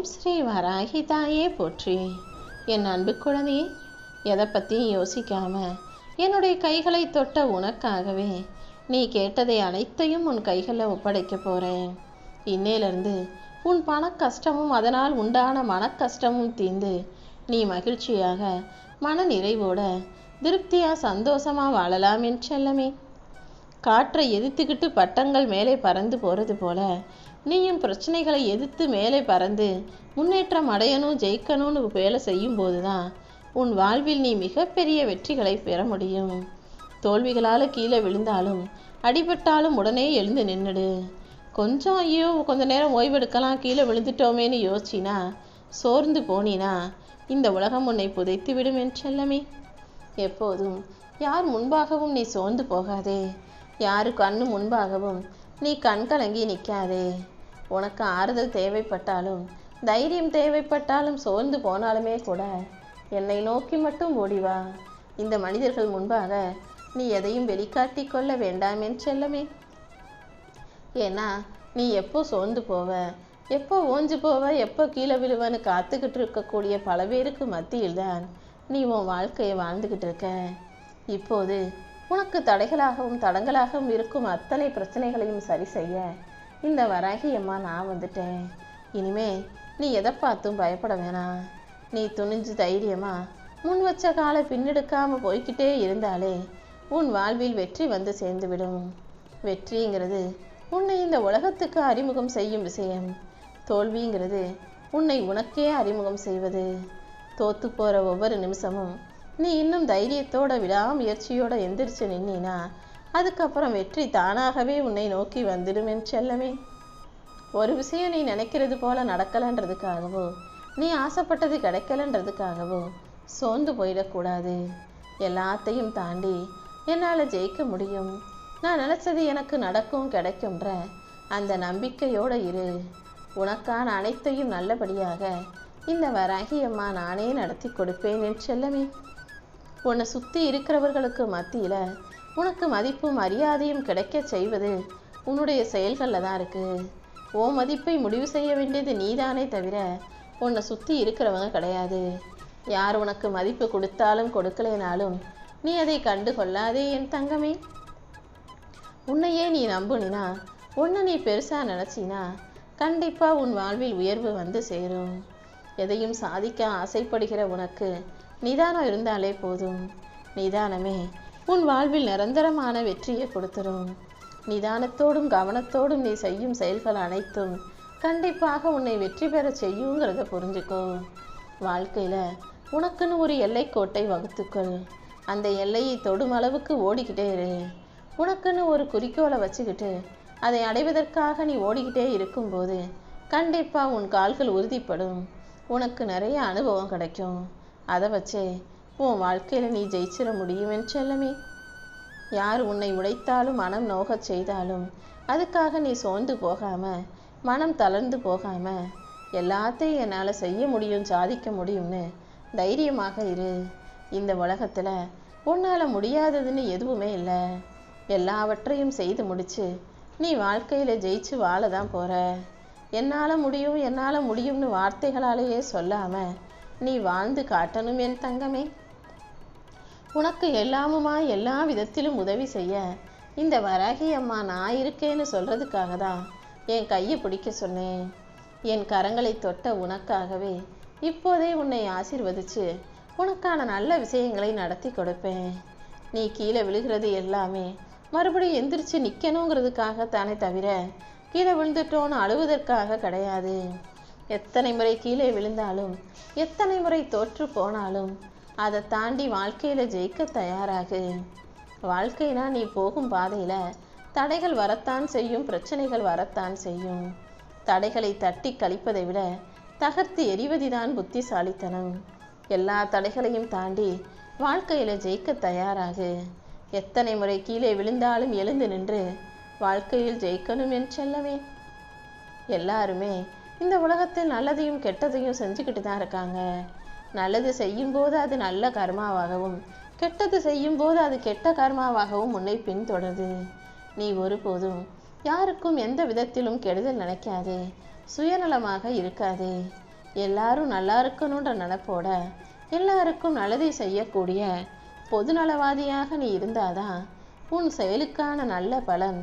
ஓம் ஸ்ரீ வராகி தாயே போற்றி. என் அன்பு குழந்தையே எதை பற்றியும் யோசிக்காம என்னுடைய கைகளை தொட்ட உனக்காகவே நீ கேட்டதை அனைத்தையும் உன் கைகளில் ஒப்படைக்க போகிறேன் இன்னையிலிருந்து உன் பண கஷ்டமும் அதனால் உண்டான மன கஷ்டமும் தீர்ந்து நீ மகிழ்ச்சியாக மன நிறைவோட திருப்தியா சந்தோஷமா வாழலாம் என் செல்லமே. காற்றை எதிர்த்துக்கிட்டு பட்டங்கள் மேலே பறந்து போகிறது போல. நீயும் பிரச்சனைகளை எதிர்த்து மேலே பறந்து முன்னேற்றம் அடையணும் ஜெயிக்கணும்னு வேலை செய்யும்போது தான் உன் வாழ்வில் நீ மிகப்பெரிய வெற்றிகளை பெற முடியும். தோல்விகளால் கீழே விழுந்தாலும் அடிபட்டாலும் உடனே எழுந்து நின்றுடு கொஞ்சம் ஐயோ கொஞ்ச நேரம் ஓய்வெடுக்கலாம் கீழே விழுந்துட்டோமேன்னு யோசிச்சினா சோர்ந்து போனினா இந்த உலகம் உன்னை புதைத்து விடும் என் செல்லமே. எப்போதும் யார் முன்பாகவும் நீ சோர்ந்து போகாதே. யாரு கண்ணு முன்பாகவும் நீ கண் கலங்கி நிற்காதே உனக்கு ஆறுதல் தேவைப்பட்டாலும் தைரியம் தேவைப்பட்டாலும் சோர்ந்து போனாலுமே கூட என்னை நோக்கி மட்டும் ஓடி வா. இந்த மனிதர்கள் முன்பாக நீ எதையும் வெளிக்காட்டி கொள்ள வேண்டாம் என் செல்லமே. ஏன்னா நீ எப்போ சோர்ந்து போவ எப்போ ஓஞ்சு போவ எப்போ கீழே விழுவன்னு காத்துக்கிட்டு இருக்கக்கூடிய பல பேருக்கு மத்தியில் தான் நீ உன் வாழ்க்கையை வாழ்ந்துக்கிட்டு இருக்க. இப்போது உனக்கு தடைகளாகவும் தடங்களாகவும் இருக்கும் அத்தனை பிரச்சனைகளையும் சரி செய்ய. இந்த வராகி அம்மா நான் வந்துட்டேன். இனிமே நீ எதை பார்த்தும் பயப்பட வேணாம். நீ துணிஞ்சு தைரியமா முன் வச்ச காலை பின்னெடுக்காமல் போய்கிட்டே இருந்தாலே உன் வாழ்வில் வெற்றி வந்து சேர்ந்துவிடும். வெற்றிங்கிறது உன்னை இந்த உலகத்துக்கு அறிமுகம் செய்யும் விஷயம். தோல்விங்கிறது உன்னை உனக்கே அறிமுகம் செய்வது. தோத்து போகிற ஒவ்வொரு நிமிஷமும் நீ இன்னும் தைரியத்தோட விடாமுயற்சியோட எந்திரிச்சு நின்னா அதுக்கப்புறம் வெற்றி தானாகவே உன்னை நோக்கி வந்துடும் என் செல்லமே. ஒரு விஷயம் நீ நினைக்கிறது போல நடக்கலன்றதுக்காகவோ நீ ஆசைப்பட்டது கிடைக்கலன்றதுக்காகவோ சோர்ந்து போயிடக்கூடாது. எல்லாத்தையும் தாண்டி என்னால் ஜெயிக்க முடியும். நான் நினச்சது எனக்கு நடக்கும் கிடைக்கும்ன்ற அந்த நம்பிக்கையோடு இரு. உனக்கான அனைத்தையும் நல்லபடியாக இந்த வராகி அம்மா நானே நடத்தி கொடுப்பேன் என் செல்லமே. உன்னை சுற்றி இருக்கிறவர்களுக்கு மத்தியில் உனக்கு மதிப்பும் மரியாதையும் கிடைக்க செய்வது உன்னுடைய செயல்களில் தான் இருக்குது ஓ மதிப்பை முடிவு செய்ய வேண்டியது நீதானே தவிர உன்னை சுற்றி இருக்கிறவங்க கிடையாது. யார் உனக்கு மதிப்பு கொடுத்தாலும் கொடுக்கலைனாலும் நீ அதை கண்டு கொள்ளாதே என் தங்கமே. உன்னையே நீ நம்புனினா உன்னை நீ பெருசாக நினச்சினா கண்டிப்பாக உன் வாழ்வில் உயர்வு வந்து சேரும். எதையும் சாதிக்க ஆசைப்படுகிற உனக்கு நிதானம் இருந்தாலே போதும். நிதானமே உன் வாழ்வில் நிரந்தரமான வெற்றியை கொடுத்துரும். நிதானத்தோடும் கவனத்தோடும் நீ செய்யும் செயல்கள் அனைத்தும் கண்டிப்பாக உன்னை வெற்றி பெற செய்யுங்கிறத புரிஞ்சுக்கோ. வாழ்க்கையில் உனக்குன்னு ஒரு எல்லைக்கோட்டை வகுத்துக்கள். அந்த எல்லையை தொடும் அளவுக்கு ஓடிக்கிட்டே இரு. உனக்குன்னு ஒரு குறிக்கோளை வச்சுக்கிட்டு அதை அடைவதற்காக நீ ஓடிக்கிட்டே இருக்கும்போது கண்டிப்பாக உன் கால்கள் உறுதிப்படும். உனக்கு நிறைய அனுபவம் கிடைக்கும். அதை வச்சே உன் வாழ்க்கையில் நீ ஜெயிச்சிட முடியும் என் செல்லமே. யார் உன்னை உடைத்தாலும் மனம் நோகச் செய்தாலும் அதுக்காக நீ சோர்ந்து போகாம மனம் தளர்ந்து போகாம எல்லாத்தையும் என்னால் செய்ய முடியும் சாதிக்க முடியும்னு தைரியமாக இரு. இந்த உலகத்தில் உன்னால் முடியாததுன்னு எதுவுமே இல்லை. எல்லாவற்றையும் செய்து முடிச்சு நீ வாழ்க்கையில் ஜெயிச்சு வாழ தான் போகிற என்னால் முடியும் என்னால் முடியும்னு வார்த்தைகளாலேயே சொல்லாமல் நீ வாழ்ந்து காட்டணும் என் தங்கமே. உனக்கு எல்லாமுமா எல்லா விதத்திலும் உதவி செய்ய இந்த வராகி அம்மா நான் இருக்கேன்னு சொல்றதுக்காக தான் என் கையை பிடிக்க சொன்னேன். என் கரங்களை தொட்ட உனக்காகவே இப்போதே உன்னை ஆசிர்வதிச்சு உனக்கான நல்ல விஷயங்களை நடத்தி கொடுப்பேன். நீ கீழே விழுகிறது எல்லாமே மறுபடியும் எந்திரிச்சு நிற்கணுங்கிறதுக்காக தானே தவிர கீழே விழுந்துட்டோன்னு அழுவதற்காக கிடையாது. எத்தனை முறை கீழே விழுந்தாலும் எத்தனை முறை தோற்று போனாலும் அதை தாண்டி வாழ்க்கையில் ஜெயிக்க தயாராகு. வாழ்க்கைனா நீ போகும் பாதையில் தடைகள் வரத்தான் செய்யும் பிரச்சனைகள் வரத்தான் செய்யும். தடைகளை தட்டி கழிப்பதை விட தகர்த்து எறிவதுதான் புத்திசாலித்தனம். எல்லா தடைகளையும் தாண்டி வாழ்க்கையில் ஜெயிக்க தயாராகு. எத்தனை முறை கீழே விழுந்தாலும் எழுந்து நின்று வாழ்க்கையில் ஜெயிக்கணும் என் செல்லவே எல்லாருமே இந்த உலகத்தில் நல்லதையும் கெட்டதையும் செஞ்சுக்கிட்டு தான் இருக்காங்க. நல்லது செய்யும்போது அது நல்ல கர்மாவாகவும் கெட்டது செய்யும்போது அது கெட்ட கர்மாவாகவும் உன்னை பின்தொடருது. நீ ஒருபோதும் யாருக்கும் எந்த விதத்திலும் கெடுதல் நினைக்காதே. சுயநலமாக இருக்காதே. எல்லாரும் நல்லா இருக்கணுன்ற நினப்போட எல்லாருக்கும் நல்லதை செய்யக்கூடிய பொதுநலவாதியாக நீ இருந்தாதான் உன் செயலுக்கான நல்ல பலன்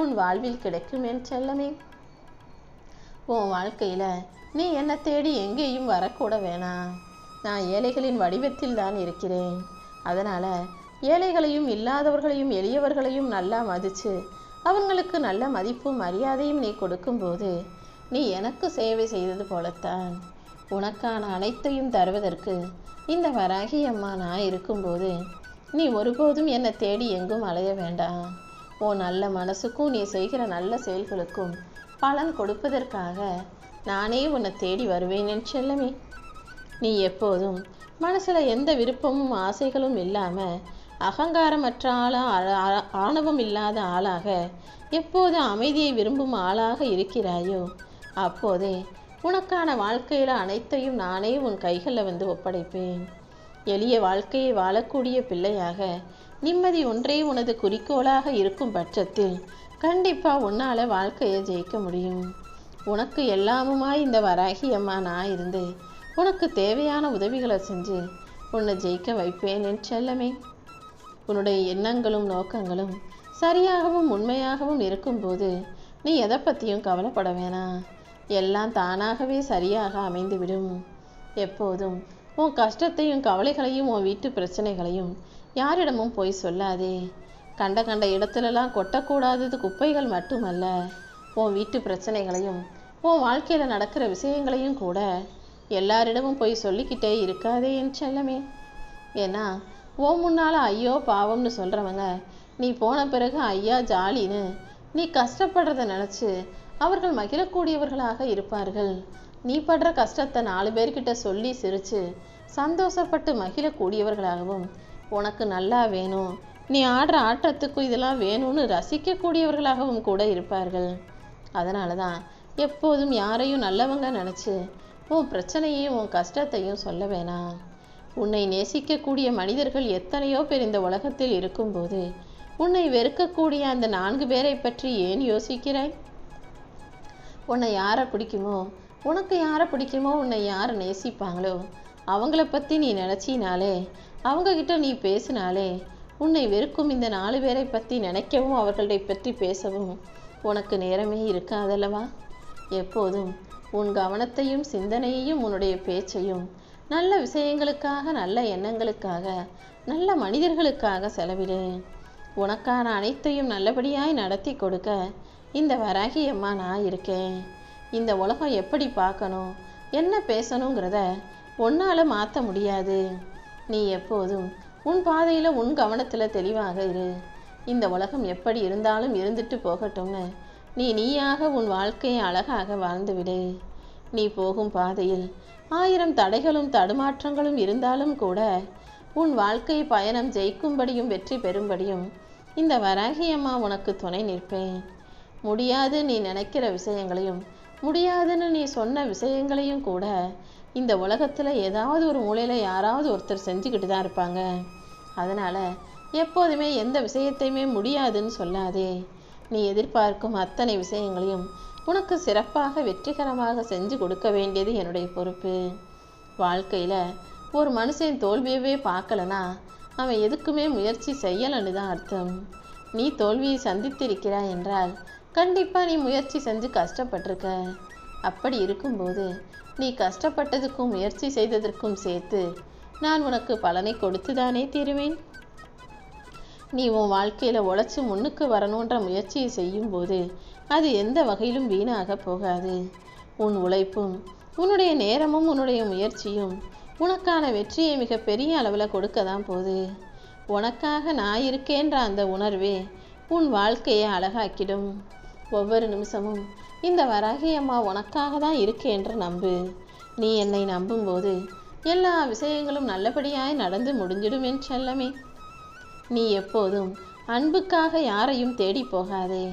உன் வாழ்வில் கிடைக்கும் என் செல்லமே. உன் வாழ்க்கையில் நீ என்னை தேடி எங்கேயும் வரக்கூட வேணாம். நான் ஏழைகளின் வடிவத்தில் தான் இருக்கிறேன். அதனால் ஏழைகளையும் இல்லாதவர்களையும் எளியவர்களையும் நல்லா மதித்து அவங்களுக்கு நல்ல மதிப்பும் மரியாதையும் நீ கொடுக்கும்போது நீ எனக்கு சேவை செய்தது போலத்தான். உனக்கான அனைத்தையும் தருவதற்கு இந்த வராகி அம்மா நான் இருக்கும்போது நீ ஒருபோதும் என்னை தேடி எங்கும் அலைய வேண்டாம். உன் நல்ல மனசுக்கும் நீ செய்கிற நல்ல செயல்களுக்கும் பலன் கொடுப்பதற்காக நானே உன்னை தேடி வருவேன் என் செல்லமே. நீ எப்போதும் மனசில் எந்த விருப்பமும் ஆசைகளும் இல்லாமல் அகங்காரமற்ற ஆளாக ஆ- ஆணவம் இல்லாத ஆளாக எப்போது அமைதியை விரும்பும் ஆளாக இருக்கிறாயோ அப்போதே உனக்கான வாழ்க்கையில் அனைத்தையும் நானே உன் கைகளில் வந்து ஒப்படைப்பேன். எளிய வாழ்க்கையை வாழக்கூடிய பிள்ளையாக நிம்மதி ஒன்றே உனது குறிக்கோளாக இருக்கும் பட்சத்தில் கண்டிப்பாக உன்னால் வாழ்க்கையை ஜெயிக்க முடியும். உனக்கு எல்லாமுமாய் இந்த வராகி அம்மா நான் இருந்து உனக்கு தேவையான உதவிகளை செஞ்சு உன்னை ஜெயிக்க வைப்பேன் என் செல்லமே. உன்னுடைய எண்ணங்களும் நோக்கங்களும் சரியாகவும் உண்மையாகவும் இருக்கும்போது நீ எதை பற்றியும் கவலைப்பட வேணாம். எல்லாம் தானாகவே சரியாக அமைந்துவிடும். எப்போதும் உன் கஷ்டத்தையும் கவலைகளையும் உன் வீட்டு பிரச்சனைகளையும் யாரிடமும் போய் சொல்லாதே. கண்ட கண்ட இடத்துலலாம் கொட்டக்கூடாதது குப்பைகள் மட்டுமல்ல. உன் வீட்டு பிரச்சனைகளையும் உன் வாழ்க்கையில் நடக்கிற விஷயங்களையும் கூட எல்லாரிடமும் போய் சொல்லிக்கிட்டே இருக்காதே என் செல்லமே. ஏன்னா ஓ முன்னால் ஐயோ பாவம்னு சொல்கிறவங்க நீ போன பிறகு ஐயா ஜாலின்னு நீ கஷ்டப்படுறத நினச்சி அவர்கள் மகிழக்கூடியவர்களாக இருப்பார்கள். நீ படுற கஷ்டத்தை நாலு பேர்கிட்ட சொல்லி சிரித்து சந்தோஷப்பட்டு மகிழக்கூடியவர்களாகவும் உனக்கு நல்லா வேணும் நீ ஆடுற ஆட்டத்துக்கும் இதெல்லாம் வேணும்னு ரசிக்கக்கூடியவர்களாகவும் கூட இருப்பார்கள். அதனால தான் எப்போதும் யாரையும் நல்லவங்க நினச்சி உன் பிரச்சனையையும் உன் கஷ்டத்தையும் சொல்ல வேணாம். உன்னை நேசிக்கக்கூடிய மனிதர்கள் எத்தனையோ பேர் இந்த உலகத்தில் இருக்கும்போது உன்னை வெறுக்கக்கூடிய அந்த நான்கு பேரை பற்றி ஏன் யோசிக்கிறாய்? உன்னை யாரை பிடிக்குமோ உனக்கு யாரை பிடிக்குமோ உன்னை யார் நேசிப்பாங்களோ அவங்கள பற்றி நீ நினச்சினாலே அவங்கக்கிட்ட நீ பேசினாலே உன்னை வெறுக்கும் இந்த நாலு பேரை பற்றி நினைக்கவும் அவர்களை பற்றி பேசவும் உனக்கு நேரமே இருக்காதல்லவா? எப்போதும் உன் கவனத்தையும் சிந்தனையையும் உன்னுடைய பேச்சையும் நல்ல விஷயங்களுக்காக நல்ல எண்ணங்களுக்காக நல்ல மனிதர்களுக்காக செலவிடு. உனக்கான அனைத்தையும் நல்லபடியாய் நடத்தி கொடுக்க இந்த வராகி அம்மா நான் இருக்கேன். இந்த உலகம் எப்படி பார்க்கணும் என்ன பேசணுங்கிறத உன்னால் மாற்ற முடியாது. நீ எப்போதும் உன் பாதையில் உன் கவனத்தில் தெளிவாக இரு. இந்த உலகம் எப்படி இருந்தாலும் இருந்துட்டு போகட்டும்னு. நீ நீயாக உன் வாழ்க்கையை அழகாக வாழ்ந்துவிடு நீ போகும் பாதையில் ஆயிரம் தடைகளும் தடுமாற்றங்களும் இருந்தாலும் கூட உன் வாழ்க்கை பயணம் ஜெயிக்கும்படியும் வெற்றி பெறும்படியும் இந்த வராகி அம்மா உனக்கு துணை நிற்பேன். முடியாது நீ நினைக்கிற விஷயங்களையும் முடியாதுன்னு நீ சொன்ன விஷயங்களையும் கூட இந்த உலகத்தில் ஏதாவது ஒரு மூலையில் யாராவது ஒருத்தர் செஞ்சுக்கிட்டு தான் இருப்பாங்க. அதனால் எப்போதுமே எந்த விஷயத்தையுமே முடியாதுன்னு சொல்லாதே. நீ எதிர்பார்க்கும் அத்தனை விஷயங்களையும் உனக்கு சிறப்பாக வெற்றிகரமாக செஞ்சு கொடுக்க வேண்டியது என்னுடைய பொறுப்பு. வாழ்க்கையில் ஒரு மனுஷன் தோல்வியவே பார்க்கலனா அவன் எதுக்குமே முயற்சி செய்யலைன்னு தான் அர்த்தம். நீ தோல்வியை சந்தித்திருக்கிறாய் என்றால் கண்டிப்பாக நீ முயற்சி செஞ்சு கஷ்டப்பட்டிருக்க. அப்படி இருக்கும்போது நீ கஷ்டப்பட்டதுக்கும் முயற்சி செய்ததற்கும் சேர்த்து நான் உனக்கு பலனை கொடுத்துதானே தீருவேன்? நீ உன் வாழ்க்கையில் உழைச்சி முன்னுக்கு வரணுன்ற முயற்சியை செய்யும்போது அது எந்த வகையிலும் வீணாக போகாது. உன் உழைப்பும் உன்னுடைய நேரமும் உன்னுடைய முயற்சியும் உனக்கான வெற்றியை மிக பெரிய அளவில் கொடுக்க தான் போகுது. உனக்காக நான் இருக்கேன்ற அந்த உணர்வே உன் வாழ்க்கையை அழகாக்கிடும். ஒவ்வொரு நிமிஷமும் இந்த வராகி அம்மா உனக்காக தான் இருக்கேன்ற நம்பு. நீ என்னை நம்பும்போது எல்லா விஷயங்களும் நல்லபடியாய் நடந்து முடிஞ்சிடும் என் செல்லமே. நீ எப்போதும் அன்புக்காக யாரையும் தேடி போகாதே.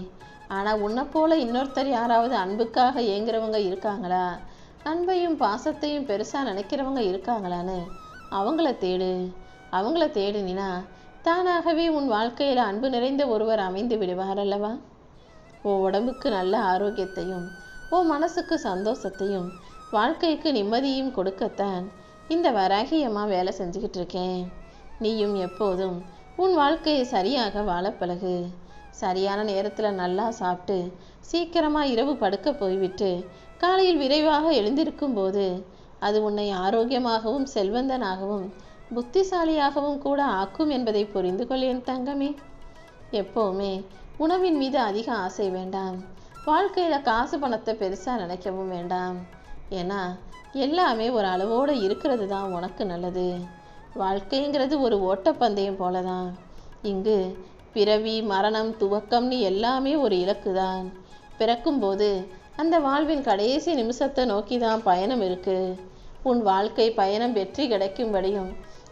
ஆனால் உன்னை போல இன்னொருத்தர் யாராவது அன்புக்காக ஏங்குறவங்க இருக்காங்களா? அன்பையும் பாசத்தையும் பெருசாக நினைக்கிறவங்க இருக்காங்களான்னு அவங்கள தேடு. அவங்கள தேடுனினா தானாகவே உன் வாழ்க்கையில் அன்பு நிறைந்த ஒருவர் அமைந்து விடுவார் அல்லவா? உன் உடம்புக்கு நல்ல ஆரோக்கியத்தையும் உன் மனசுக்கு சந்தோஷத்தையும் வாழ்க்கைக்கு நிம்மதியும் கொடுக்கத்தான் இந்த வராகியம்மா வேலை செஞ்சுக்கிட்டு இருக்கேன் நீயும் எப்போதும் உன் வாழ்க்கையை சரியாக வாழ பழகு. சரியான நேரத்தில் நல்லா சாப்பிட்டு சீக்கிரமாக இரவு படுக்க போய்விட்டு காலையில் விரைவாக எழுந்திருக்கும் போது அது உன்னை ஆரோக்கியமாகவும் செல்வந்தனாகவும் புத்திசாலியாகவும் கூட ஆக்கும் என்பதை புரிந்து கொள் என் தங்கமே. எப்போவுமே உணவின் மீது அதிக ஆசை வேண்டாம். வாழ்க்கையில் காசு பணத்தை பெருசாக நினைக்கவும் வேண்டாம். ஏன்னா எல்லாமே ஒரு அளவோடு இருக்கிறது தான் உனக்கு நல்லது. வாழ்க்கைங்கிறது ஒரு ஓட்டப்பந்தயம் போல தான் இங்கு பிறவி மரணம் துவக்கம்னு எல்லாமே ஒரு இலக்கு தான். பிறக்கும்போது அந்த வாழ்வின் கடைசி நிமிஷத்தை நோக்கி தான் பயணம் இருக்கு. உன் வாழ்க்கை பயணம் வெற்றி கிடைக்கும்படியும்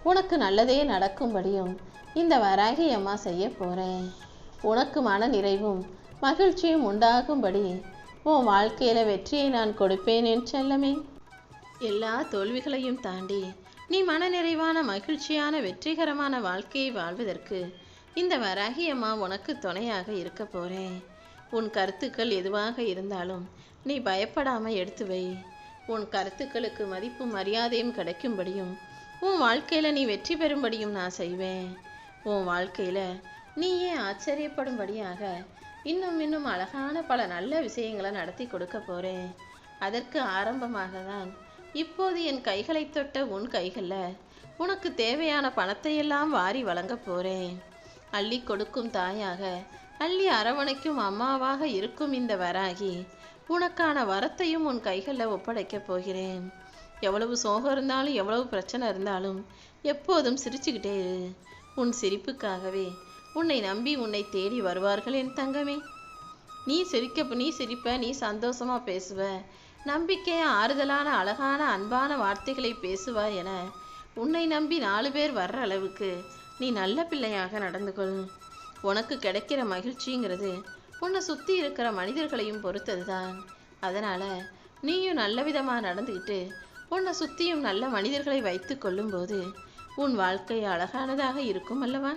உனக்கு நல்லதே நடக்கும்படியும் இந்த வராகி அம்மா செய்ய போகிறேன் உனக்கு மன நிறைவும் மகிழ்ச்சியும் உண்டாகும்படி உன் வாழ்க்கையில வெற்றியை நான் கொடுப்பேன் என் செல்லமே. எல்லா தோல்விகளையும் தாண்டி நீ மனநிறைவான மகிழ்ச்சியான வெற்றிகரமான வாழ்க்கையை வாழ்வதற்கு இந்த வராகி அம்மா உனக்கு துணையாக இருக்க போறேன். உன் கருத்துக்கள் எதுவாக இருந்தாலும் நீ பயப்படாம எடுத்து வை. உன் கருத்துக்களுக்கு மதிப்பும் மரியாதையும் கிடைக்கும்படியும் உன் வாழ்க்கையில நீ வெற்றி பெறும்படியும் நான் செய்வேன். உன் வாழ்க்கையில நீயே ஆச்சரியப்படும்படியாக இன்னும் இன்னும் அழகான பல நல்ல விஷயங்களை நடத்தி கொடுக்க போறேன். அதற்கு ஆரம்பமாக தான் இப்போது என் கைகளை தொட்ட உன் கைகளில் உனக்கு தேவையான பணத்தையெல்லாம் வாரி வழங்க போறேன். அள்ளி கொடுக்கும் தாயாக அள்ளி அரவணைக்கும் அம்மாவாக இருக்கும் இந்த வராகி உனக்கான வரத்தையும் உன் கைகளில் ஒப்படைக்கப் போகிறேன். எவ்வளவு சோகம் இருந்தாலும் எவ்வளவு பிரச்சனை இருந்தாலும் எப்போதும் சிரிச்சுக்கிட்டே இரு. உன் சிரிப்புக்காகவே உன்னை நம்பி உன்னை தேடி வருவார்கள் என் தங்கமே. நீ சிரிக்க நீ சிரிப்ப நீ சந்தோஷமா பேசுவ. நம்பிக்கைய ஆறுதலான அழகான அன்பான வார்த்தைகளை பேசுவாய் என உன்னை நம்பி நாலு பேர் வர்ற அளவுக்கு நீ நல்ல பிள்ளையாக நடந்து கொள். உனக்கு கிடைக்கிற மகிழ்ச்சிங்கிறது உன்னை சுற்றி இருக்கிற மனிதர்களையும் பொறுத்தது தான் அதனால் நீயும் நல்ல விதமாக நடந்துக்கிட்டு உன்னை சுற்றியும் நல்ல மனிதர்களை வைத்து கொள்ளும்போது உன் வாழ்க்கை அழகானதாக இருக்கும் அல்லவா?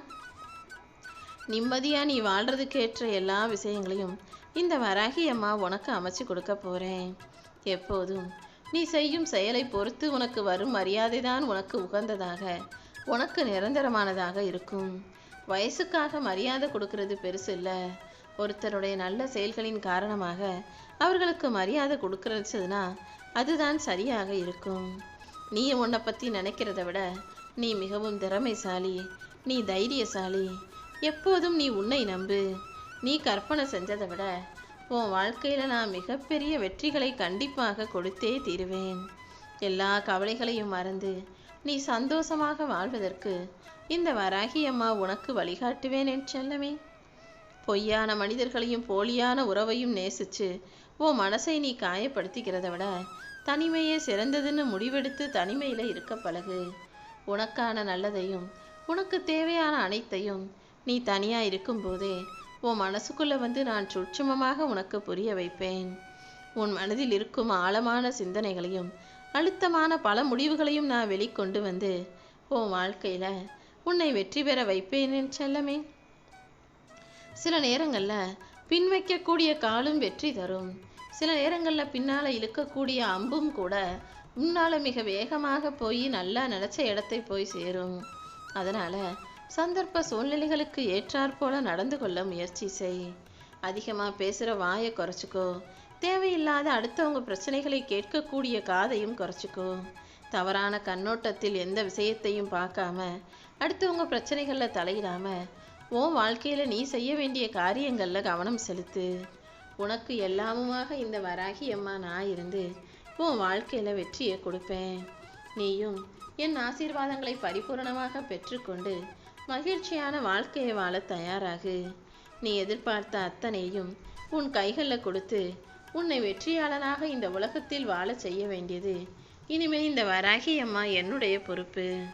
நிம்மதியாக நீ வாழ்கிறதுக்கேற்ற எல்லா விஷயங்களையும் இந்த வராகி அம்மா உனக்கு அமைச்சு கொடுக்க போகிறேன் எப்போதும் நீ செய்யும் செயலை பொறுத்து உனக்கு வரும் மரியாதை தான் உனக்கு உகந்ததாக உனக்கு நிரந்தரமானதாக இருக்கும். வயசுக்காக மரியாதை கொடுக்கறது பெருசு இல்லை ஒருத்தருடைய நல்ல செயல்களின் காரணமாக அவர்களுக்கு மரியாதை கொடுக்கறதுனா அதுதான் சரியாக இருக்கும். நீ உன்னை பற்றி நினைக்கிறத விட நீ மிகவும் திறமைசாலி நீ தைரியசாலி எப்போதும் நீ உன்னை நம்பு. நீ கற்பனை செஞ்சதை விட உன் வாழ்க்கையில் நான் மிகப்பெரிய வெற்றிகளை கண்டிப்பாக கொடுத்தே தீருவேன். எல்லா கவலைகளையும் மறந்து நீ சந்தோஷமாக வாழ்வதற்கு இந்த வராகி அம்மா உனக்கு வழிகாட்டுவேன் என் செல்லமே. பொய்யான மனிதர்களையும் போலியான உறவையும் நேசிச்சு உன் மனசை நீ காயப்படுத்திக்கிறத விட தனிமையே சிறந்ததுன்னு முடிவெடுத்து தனிமையில் இருக்க பழகு. உனக்கான நல்லதையும் உனக்கு தேவையான அனைத்தையும் நீ தனியாக இருக்கும்போதே உன் மனசுக்குள்ளே வந்து நான் சுட்சுமமாக உனக்கு புரிய வைப்பேன். உன் மனதில் இருக்கும் ஆழமான சிந்தனைகளையும் அழுத்தமான பல முடிவுகளையும் நான் வெளிக்கொண்டு வந்து உன் வாழ்க்கையில் உன்னை வெற்றி பெற வைப்பேன் செல்லமே. சில நேரங்களில் பின் வைக்கக்கூடிய காலும் வெற்றி தரும். சில நேரங்களில் பின்னால் இழுக்கக்கூடிய அம்பும் கூட முன்னால் மிக வேகமாக போய் நல்லா நினச்ச இடத்தை போய் சேரும். அதனால் சந்தர்ப்ப சூழ்நிலைகளுக்கு ஏற்றாற்போல நடந்து கொள்ள முயற்சி செய். அதிகமாக பேசுகிற வாயை குறைச்சிக்கோ. தேவையில்லாத அடுத்தவங்க பிரச்சனைகளை கேட்கக்கூடிய காதையும் குறைச்சிக்கோ. தவறான கண்ணோட்டத்தில் எந்த விஷயத்தையும் பார்க்காம அடுத்தவங்க பிரச்சனைகளில் தலையிடாமல் உன் வாழ்க்கையில் நீ செய்ய வேண்டிய காரியங்களில் கவனம் செலுத்து. உனக்கு எல்லாமுமாக இந்த வராகி அம்மா நான் இருந்து உன் வாழ்க்கையில் வெற்றியை கொடுப்பேன். நீயும் என் ஆசீர்வாதங்களை பரிபூரணமாக பெற்றுக்கொண்டு மகிழ்ச்சியான வாழ்க்கையை வாழ தயாராகு. நீ எதிர்பார்த்த அத்தனையும் உன் கைகளில் கொடுத்து உன்னை வெற்றியாளனாக இந்த உலகத்தில் வாழ செய்ய வேண்டியது. இனிமேல் இந்த வராகி அம்மா என்னுடைய பொறுப்பு.